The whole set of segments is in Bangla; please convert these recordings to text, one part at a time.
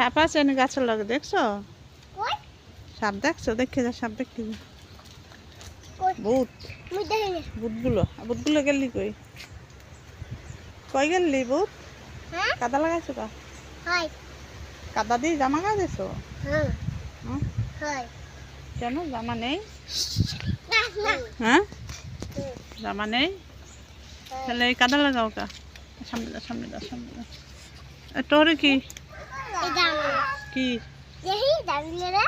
সাপ আছে না গাছের লগে দেখছ? সাপ দেখছ? দেখে যা সাপ দেখে যা। কই? ভূত। মুই দেখিনি ভূতগুলো। ভূতগুলো গেলি কই? কই গেলি ভূত? হ্যাঁ? কাদা লাগাইছো কা? কাদা দিয়ে জামা গাইছো হ্যাঁ। কেন? জামা নেই? হ্যাঁ? জামা নেই? তাহলে কাদা লাগাও কা। সামনে যা সামনে যা সামনে যা তোরে কি? কি?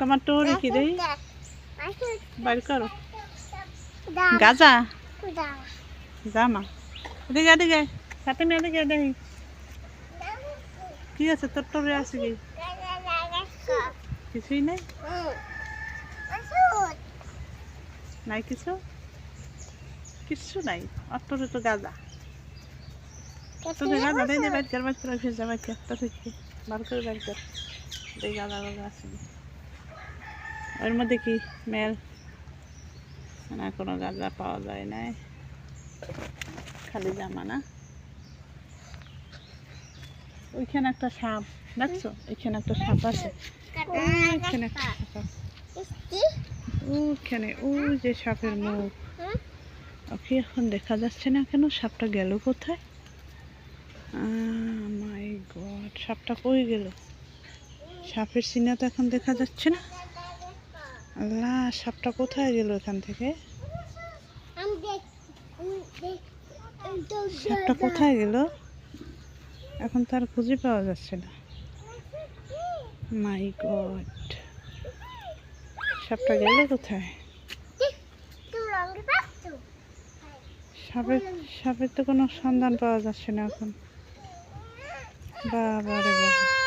তোমার তোরে কি দেই বাইর করো। গাজা? জামা। এদিকে এদিকে। সাথে নিয়ে এদিকে দেখি কি আছে? তোর তোরে আছে কি? কিছুই নেই? নাই কিছু? কিচ্ছু নাই। আর তোরে তো গাজা। তোদের গাজা, দেই দে বাইর কর, বাইর করে ফের যা বাইর কর বার করে বাইর কর এই গাজা আছে ওর মধ্যে কি মেল না কোনো গাজা পাওয়া যায় না খালি জামা না ওইখানে একটা সাপ দেখছ? এখানে একটা সাপ আছে। ওইখানে একটা সাপ আছে। ওইখানে ওই যে সাপের মুখ। ওকে এখন দেখা যাচ্ছে না কেন? সাপটা গেল কোথায়? সাপটা কই গেল? সাপের চিহ্ন তো এখন দেখা যাচ্ছে না। আল্লাহ, সাপটা কোথায় গেল এখান থেকে? সাপটা কোথায় গেল? এখন তার খুঁজে পাওয়া যাচ্ছে না। My God. সাপটা গেল কোথায়? সাপের সাপের তো কোনো সন্ধান পাওয়া যাচ্ছে না এখন। বাবা রে বাবা